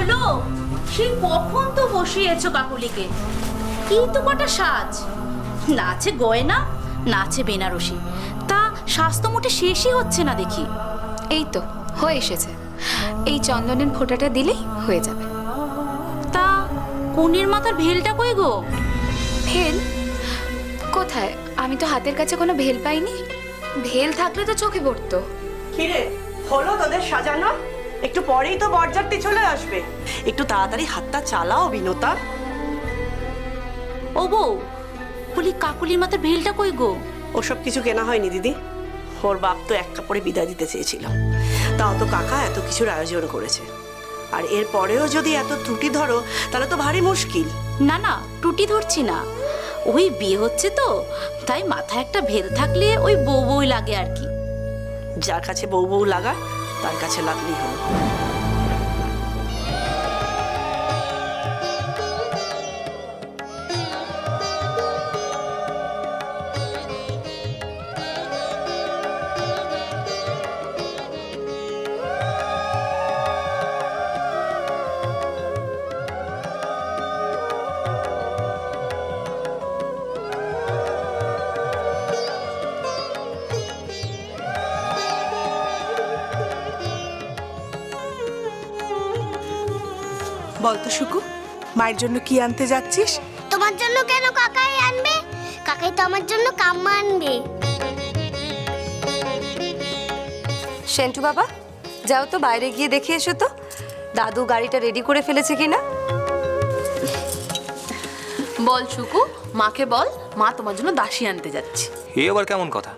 হলো? সেই কখন তো বসিয়েছো কাকুলিকে? কি তো কটা সাজ? নাচে গয়না নাচে বেনারসি। তা স্বাস্থ্য মোটে শেষই হচ্ছে না দেখি। এই তো হয়ে এসেছে। এই চন্দনের ফোঁটাটা দিলেই হয়ে যাবে। তা কনের মাথার ভেলটা কই গো? ভেল? কোথায়? আমি তো হাতের কাছে কোনো ভেল পাইনি। ভেল থাকলে তো চোখে পড়তো। কিরে হলো তোদের সাজানো? একটু পরেই তো বরযাত্রী চলে আসবে। একটু তাড়াতাড়ি হাতটা চালাও বিনতা। ও বউ বলি কাকুলির মাথার ভেলটা কই গো? ওসব কিছু কেনা হয়নি দিদি। ওর বাপ তো এক কাপড়ে বিদায় দিতে চেয়েছিল। তাও তো কাকা এত কিছুর আয়োজন করেছে। আর এর পরেও যদি এত ত্রুটি ধরো তাহলে তো ভারী মুশকিল। না না টুটি ধরছি না। ওই বিয়ে হচ্ছে তো তাই মাথায় একটা ভেল থাকলে ওই বউ বউই লাগে আর কি। যার কাছে বউ বউ লাগা তার কাছে লাগলেই হলো। বলতো শুকু মায়ের জন্য কি আনতে যাচ্ছিস? তোমার জন্য কেন কাকাই আনবে? কাকাই তো আমার জন্য কাম্মা আনবে। সেন্টু বাবা যাও তো বাইরে গিয়ে দেখে এসো তো। দাদু গাড়িটা রেডি করে ফেলেছে কিনা? বল শুকু মাকে বল মা তোমার জন্য দাসী আনতে যাচ্ছে। এ আবার কেমন কথা?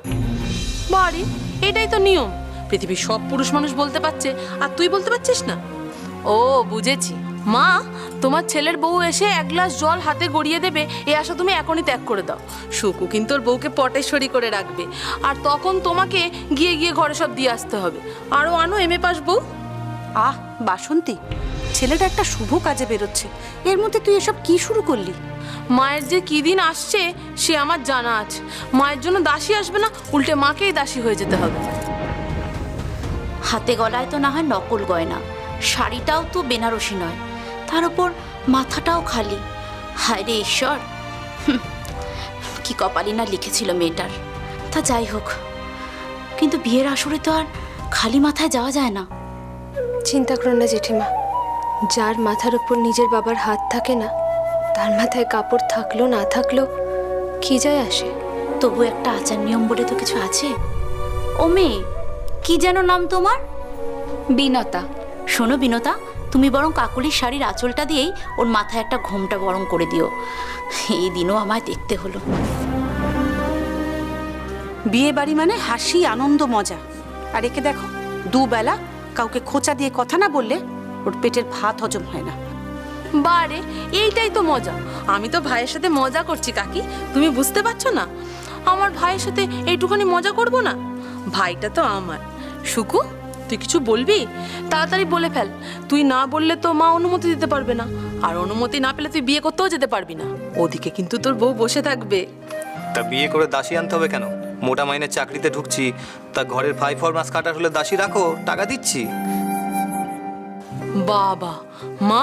বাড়ি এটাই তো নিয়ম। পৃথিবীর সব পুরুষ মানুষ বলতে পারছে আর তুই বলতে পারছিস না? ও বুঝেছি। মা তোমার ছেলের বউ এসে এক গ্লাস জল হাতে গড়িয়ে দেবে এ আশা তুমি এখনই ত্যাগ করে দাও। সুকু কিন্তু ওর বউকে পটেশ্বরী করে রাখবে। আর তখন তোমাকে গিয়ে গিয়ে ঘরে সব দিয়ে আসতে হবে। আরও আনো এম এ পাস বউ। আহ বাসন্তী ছেলেটা একটা শুভ কাজে বেরোচ্ছে। এর মধ্যে তুই এসব কি শুরু করলি? মায়ের যে কী দিন আসছে সে আমার জানা আছে। মায়ের জন্য দাসী আসবে না উল্টে মাকেই দাসী হয়ে যেতে হবে। হাতে গলায় তো না হয় নকল গয়না শাড়িটাও তো বেনারসি নয়। তার উপর মাথাটাও খালি। হায় রে ঈশ্বর কি কপালি না লিখেছিল মেয়েটার। তা যাই হোক কিন্তু বিয়ের আসরে তো আর খালি মাথায় যাওয়া যায় না। চিন্তা করো না জেঠিমা যার মাথার উপর নিজের বাবার হাত থাকে না তার মাথায় কাপড় থাকল না থাকল কি যায় আসে? তবু একটা আচার নিয়ম বলে তো কিছু আছে? ও মেয়ে কি যেন নাম তোমার? বিনতা। শোনো বিনতা তুমি বরং কাকুলির শাড়ির আঁচলটা দিয়েই ওর মাথায় একটা ঘোমটা বরং করে দিও। এই দিনও আমায় দেখতে হলো। বিয়ে বাড়ি মানে হাসি আনন্দ মজা। আর একে দেখো দুবেলা কাউকে খোঁচা দিয়ে কথা না বললে ওর পেটের ভাত হজম হয় না। বারে এইটাই তো মজা। আমি তো ভাইয়ের সাথে মজা করছি কাকি। তুমি বুঝতে পারছ না? আমার ভাইয়ের সাথে এইটুখানি মজা করব না? ভাইটা তো আমার। সুকু তুই কিছু বলবি? তাড়াতাড়ি বলে ফেল। তুই না বললে তো মা অনুমতি দিতে পারবে না। আর অনুমতি না পেলে তুই বিয়ে করতেও যেতে পারবি না। ওদিকে কিন্তু তোর বউ বসে থাকবে। তা বিয়ে করে দাসী আনতে হবে কেন? মোটা মাইনের চাকরিতে ঢুকছি তা ঘরের ফাই ফরমাস কাটার হলে দাসী রাখো টাকা দিচ্ছি। বাবা মা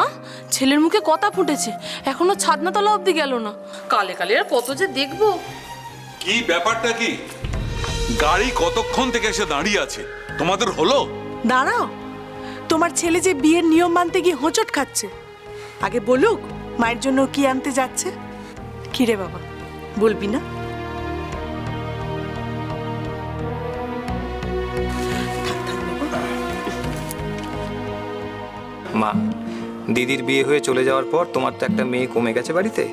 ছেলের মুখে কথা ফুটেছে। এখনও ছাদনাতলা অবধি গেল না। কালে কালে আর কত যে দেখব। কি ব্যাপারটা কি? গাড়ি কতক্ষণ থেকে এসে দাঁড়িয়ে আছে? তোমাদের হলো? দাঁড়াও। তোমার ছেলে যে বিয়ের নিয়ম মানতে গিয়ে হোঁচট খাচ্ছে। আগে বলুক মায়ের জন্য কি আনতে যাচ্ছে? কিরে বাবা বলবি না? মা দিদির বিয়ে হয়ে চলে যাওয়ার পর তোমার তো একটা মেয়ে কমে গেছে বাড়িতে।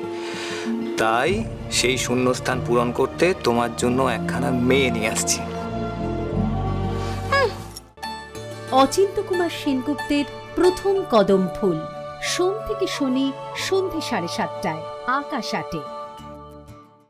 তাই সেই শূন্যস্থান পূরণ করতে তোমার জন্য একখানা মেয়ে নিয়ে আসছি। অচিন্ত কুমার সেনগুপ্তের প্রথম কদম ফুল। সোম থেকে শনি সন্ধে সাড়ে সাতটায়, আকাশ আটে।